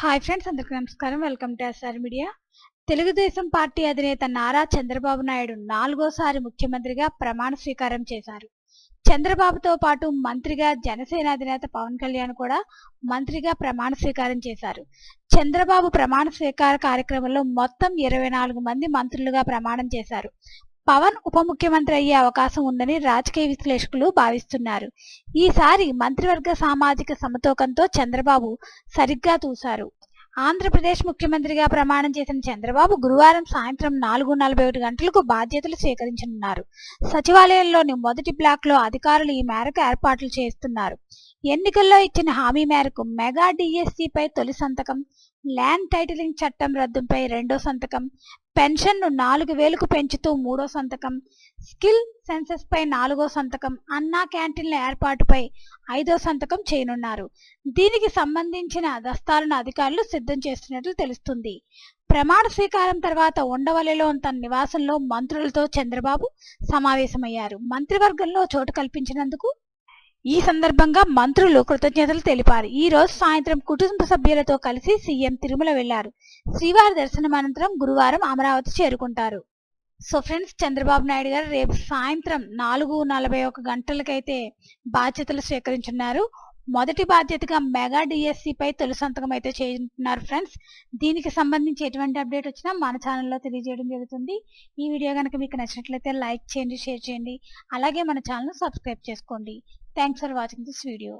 Hi friends అందరికీ నమస్కారం. Welcome to SR media Telugu Desam party అధినేత నారా చంద్రబాబు నాయుడు నాలుగోసారి ముఖ్యమంత్రిగా ప్రమాణ స్వీకారం చేశారు. చంద్రబాబుతో పాటు మంత్రిగా జనసేన అధినేత పవన్ కళ్యాణ్ కూడా మంత్రిగా ప్రమాణ స్వీకారం చేశారు. చంద్రబాబు ప్రమాణ స్వీకార కార్యక్రమంలో మొత్తం ఇరవై నాలుగు మంది మంత్రులుగా ప్రమాణం చేశారు. పవన్ ఉప ముఖ్యమంత్రి అయ్యే అవకాశం ఉందని రాజకీయ విశ్లేషకులు భావిస్తున్నారు. ఈసారి మంత్రివర్గ సామాజిక సమతూకంతో చంద్రబాబు సరిగ్గా చూశారు ఆంధ్రప్రదేశ్ ముఖ్యమంత్రిగా ప్రమాణం చేసిన చంద్రబాబు గురువారం సాయంత్రం నాలుగు నలభై ఒకటి గంటలకు బాధ్యతలు స్వీకరించనున్నారు. సచివాలయంలోని మొదటి బ్లాక్లో అధికారులు ఈ మేరకు ఏర్పాట్లు చేస్తున్నారు. ఎన్నికల్లో ఇచ్చిన హామీ మేరకు మెగా డిఎస్సిపై తొలి సంతకం ల్యాండ్ టైటిలింగ్ చట్టం రద్దుపై రెండో సంతకం పెన్షన్ను నాలుగు వేలకు పెంచుతూ మూడో సంతకం స్కిల్ సెన్సెస్ పై నాలుగో సంతకం అన్నా క్యాంటీన్ల ఏర్పాటుపై ఐదో సంతకం చేయనున్నారు. దీనికి సంబంధించిన దస్తాలను అధికారులు సిద్ధం చేస్తున్నట్లు తెలుస్తుంది. ప్రమాణ స్వీకారం తర్వాత ఉండవల్లిలో తన నివాసంలో మంత్రులతో చంద్రబాబు సమావేశమయ్యారు. మంత్రివర్గంలో చోటు కల్పించినందుకు ఈ సందర్భంగా మంత్రులు కృతజ్ఞతలు తెలిపారు. ఈ రోజు సాయంత్రం కుటుంబ సభ్యులతో కలిసి సీఎం తిరుమల వెళ్ళారు. శ్రీవారి దర్శనం అనంతరం గురువారం అమరావతి చేరుకుంటారు. సో ఫ్రెండ్స్ చంద్రబాబు నాయుడు గారు రేపు సాయంత్రం నాలుగు నలభై ఒక గంటలకైతే బాధ్యతలు స్వీకరించున్నారు. మొదటి బాధ్యతగా మెగా డిఎస్సి పై తొలి సంతకం అయితే చేస్తున్నారు ఫ్రెండ్స్. దీనికి సంబంధించి ఎటువంటి అప్డేట్ వచ్చినా మన ఛానల్లో తెలియజేయడం జరుగుతుంది. ఈ వీడియో కనుక మీకు నచ్చినట్లయితే లైక్ చేయండి షేర్ చేయండి. అలాగే మన ఛానల్ సబ్స్క్రైబ్ చేసుకోండి. Thanks for watching this video.